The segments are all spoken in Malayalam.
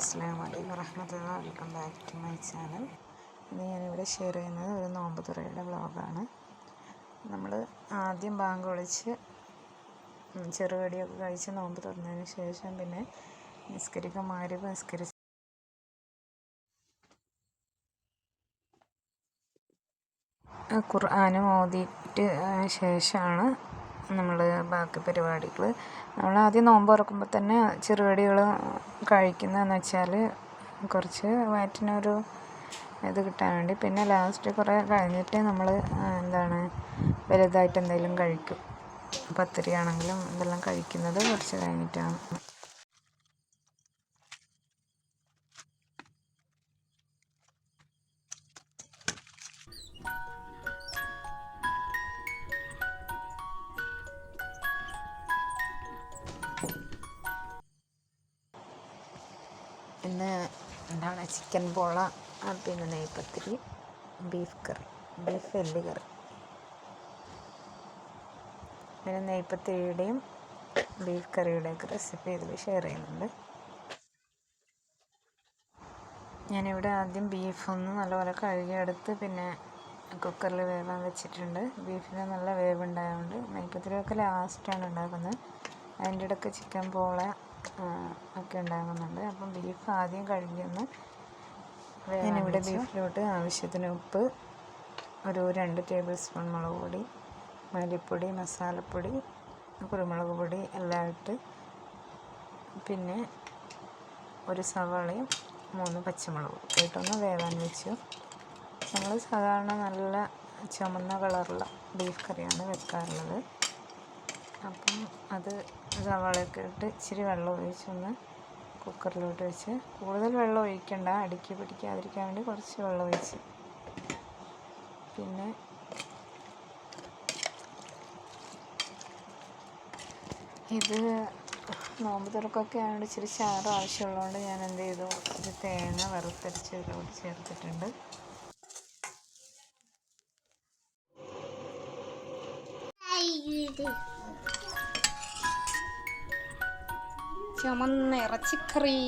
അസ്സാം വലൈക്കും വറഹമത്തുള്ള welcome back to my channel. ഇന്ന് ഞാനിവിടെ ഷെയർ ചെയ്യുന്നത് ഒരു നോമ്പ് തുറയുടെ വ്ളോഗാണ്. നമ്മൾ ആദ്യം ബാങ്ക് വിളിച്ച് ചെറുകടിയൊക്കെ കഴിച്ച് നോമ്പ് തുറന്നതിന് ശേഷം പിന്നെ നിസ്കരിക്കാൻ മാറി നിസ്കരിച്ച് ഖുർആാനും ഓതിയിട്ട് ശേഷമാണ് നമ്മൾ ബാക്കി പരിപാടികൾ നമ്മൾ ആദ്യം നോമ്പ് തുറക്കുമ്പോൾ തന്നെ ചെറുകടികൾ കഴിക്കുന്നതെന്ന് വെച്ചാൽ കുറച്ച് വയറ്റിനൊരു ഇത് കിട്ടാൻ വേണ്ടി. പിന്നെ ലാസ്റ്റ് കുറേ കഴിഞ്ഞിട്ട് നമ്മൾ എന്താണ് വലുതായിട്ട് എന്തെങ്കിലും കഴിക്കും. പത്തിരിയാണെങ്കിലും ഇതെല്ലാം കഴിക്കുന്നത് കുറച്ച് കഴിഞ്ഞിട്ടാണ്. എന്താണ്? ചിക്കൻ പോള പിന്നെ നെയ്പത്തിരി ബീഫ് കറി ബീഫ് എല്ല് കറി. പിന്നെ നെയ്പത്തിരിയുടെയും ബീഫ് കറിയുടെയൊക്കെ റെസിപ്പി ഇതിൽ ഷെയർ ചെയ്യുന്നുണ്ട്. ഞാനിവിടെ ആദ്യം ബീഫൊന്ന് നല്ലപോലെ കഴുകിയെടുത്ത് പിന്നെ കുക്കറിൽ വേവാൻ വെച്ചിട്ടുണ്ട്. ബീഫിന് നല്ല വേവുണ്ടായതുകൊണ്ട് നെയ്പത്തിരിയൊക്കെ ലാസ്റ്റാണ് ഉണ്ടാക്കുന്നത്. അതിന്റെ ഇടയ്ക്ക് ചിക്കൻ പോള ഒക്കെ ഉണ്ടാകുന്നുണ്ട്. അപ്പം ബീഫ് ആദ്യം കഴുകിയൊന്ന് ഞാനിവിടെ ബീഫിലോട്ട് ആവശ്യത്തിന് ഉപ്പ് ഒരു രണ്ട് ടേബിൾ സ്പൂൺ മുളക് പൊടി മല്ലിപ്പൊടി മസാലപ്പൊടി കുരുമുളക് പൊടി എല്ലാം ഇട്ട് പിന്നെ ഒരു സവാളയും മൂന്ന് പച്ചമുളകും ഇട്ടൊന്ന് വേവാൻ വെച്ചു. നമ്മൾ സാധാരണ നല്ല ചുമന്ന കളറുള്ള ബീഫ് കറിയാണ് വെക്കാറുള്ളത്. അപ്പം അത് സവാളയൊക്കെ ഇട്ട് ഇച്ചിരി വെള്ളം ഒഴിച്ചൊന്ന് കുക്കറിലോട്ട് വെച്ച്. കൂടുതൽ വെള്ളം ഒഴിക്കണ്ട അടുക്കി പിടിക്കാതിരിക്കാൻ വേണ്ടി കുറച്ച് വെള്ളം ഒഴിച്ച്. പിന്നെ ഇത് നോമ്പ് തുറക്കൊക്കെ ആയതുകൊണ്ട് ഇച്ചിരി ചാറ് ആവശ്യമുള്ളതുകൊണ്ട് ഞാൻ എന്ത് ചെയ്തു? ഇത് തേങ്ങ വറുത്തരച്ച് ഇതിലോട്ട് ചേർത്തിട്ടുണ്ട്. ചുമന്ന ഇറച്ചിക്കറി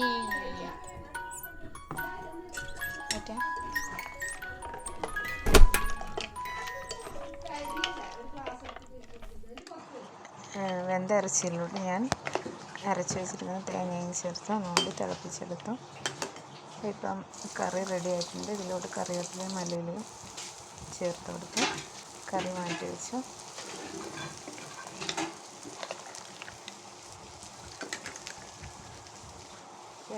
വെന്ത ഇറച്ചിയിലോട്ട് ഞാൻ. അരച്ച് വെച്ചിരിക്കുന്ന തേങ്ങയും ചേർത്ത് നോക്കി തിളപ്പിച്ചെടുത്തു. ഇപ്പം കറി റെഡി ആയിട്ടുണ്ട്. ഇതിലോട്ട് കറിവേപ്പിലയും മല്ലിയിലയും ചേർത്ത് കൊടുത്ത്. കറി മാറ്റി വെച്ചു.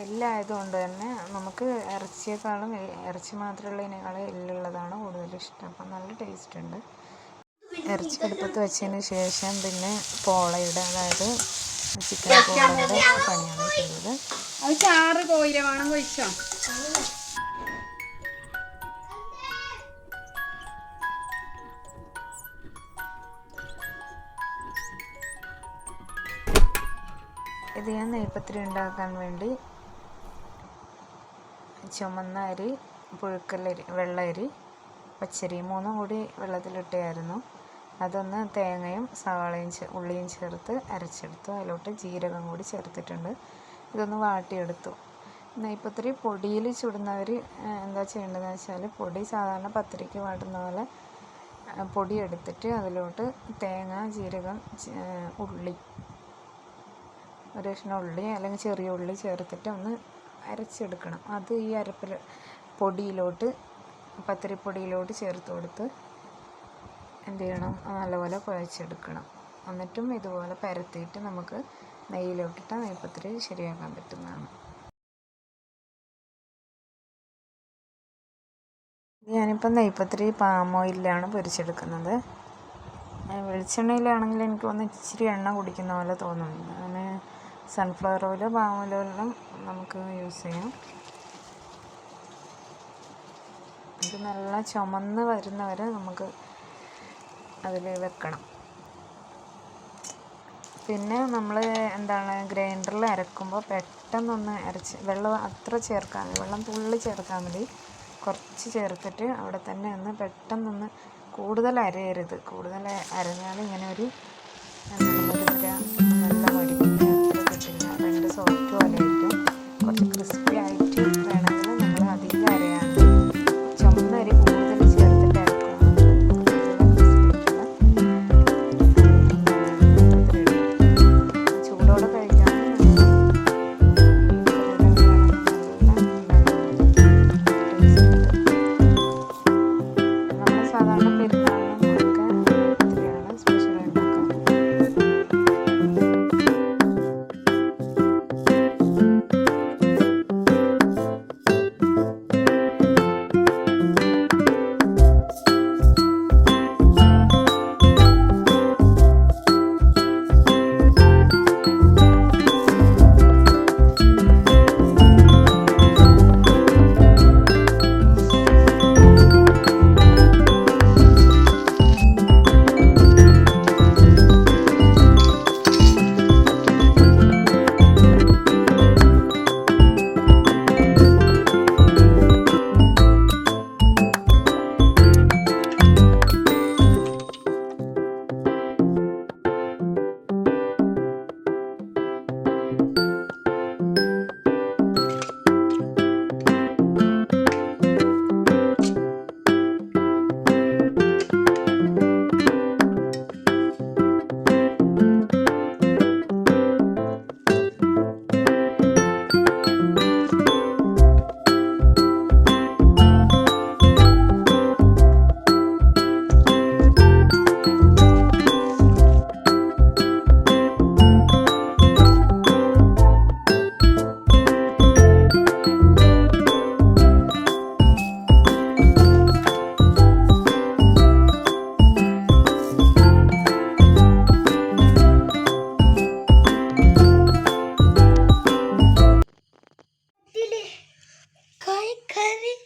എല്ലാം ആയതുകൊണ്ട് തന്നെ. നമുക്ക് ഇറച്ചിയേക്കാളും ഇറച്ചി മാത്രമുള്ള ഇനങ്ങളെ എല്ലുള്ളതാണ് കൂടുതൽ ഇഷ്ടം. അപ്പം നല്ല ടേസ്റ്റ് ഉണ്ട്. ഇറച്ചി കടുപ്പത്ത് വെച്ചതിന് ശേഷം പിന്നെ പോളയുടെ അതായത് ചിക്കൻ പോളയുടെ പണിയാണ് ചെയ്തത്. അത് ചാറ് കോയില വേണം കഴിച്ചോ? ഇത് ഞാൻ നെയ്പ്പത്തിരി ഉണ്ടാക്കാൻ വേണ്ടി ചുമന്ന അരി പുഴുക്കലരി വെള്ള അരി പച്ചരി മൂന്നും കൂടി വെള്ളത്തിലിട്ടായിരുന്നു അതൊന്ന് തേങ്ങയും സവാളയും ഉള്ളിയും ചേർത്ത് അരച്ചെടുത്തു. അതിലോട്ട് ജീരകം കൂടി ചേർത്തിട്ടുണ്ട്. ഇതൊന്ന് വാട്ടിയെടുത്തു. നെയ്പ്പത്തിരി പൊടിയിൽ ചുടുന്നവർ എന്താ ചെയ്യേണ്ടതെന്ന് വെച്ചാൽ പൊടി സാധാരണ പത്തിരിക്ക് വാട്ടുന്ന പോലെ പൊടി എടുത്തിട്ട് അതിലോട്ട് തേങ്ങ ജീരകം ഉള്ളി ഒരു കഷ്ണം ഉള്ളി അല്ലെങ്കിൽ ചെറിയ ഉള്ളി ചേർത്തിട്ട് ഒന്ന് അരച്ചെടുക്കണം. അത് ഈ അരപ്പിൽ പൊടിയിലോട്ട് പത്തിരിപ്പൊടിയിലോട്ട് ചേർത്ത് കൊടുത്ത് എന്ത് ചെയ്യണം? നല്ലപോലെ കുഴച്ചെടുക്കണം. എന്നിട്ടും ഇതുപോലെ പരത്തിയിട്ട് നമുക്ക് നെയ്യിലോട്ടിട്ട് നെയ്യപ്പത്തിരി ശരിയാക്കാൻ പറ്റുന്നതാണ്. ഞാനിപ്പോൾ നെയ്പ്പത്തിരി പാം ഓയിലാണ് പൊരിച്ചെടുക്കുന്നത്. വെളിച്ചെണ്ണയിലാണെങ്കിൽ എനിക്ക് ഒന്ന് ഇച്ചിരി എണ്ണ കുടിക്കുന്ന പോലെ തോന്നുന്നുണ്ട്. അങ്ങനെ സൺഫ്ലവർ ഓയിൽ പാം ഓയിലും നമുക്ക് യൂസ് ചെയ്യാം. ഇത് നല്ല ചുമന്ന് വരുന്നവരെ നമുക്ക് അതിൽ വെക്കണം. പിന്നെ നമ്മൾ എന്താണ് ഗ്രൈൻഡറിൽ അരക്കുമ്പോൾ പെട്ടെന്നൊന്ന് അരച്ച് വെള്ളം അത്ര ചേർക്കാൻ വെള്ളം തുള്ളി ചേർക്കാൻ മതി. കുറച്ച് ചേർത്തിട്ട് അവിടെ തന്നെ ഒന്ന് പെട്ടെന്നൊന്ന് കൂടുതൽ അരയരുത്. കൂടുതൽ അരഞ്ഞാൽ ഇങ്ങനെ ഒരു Penny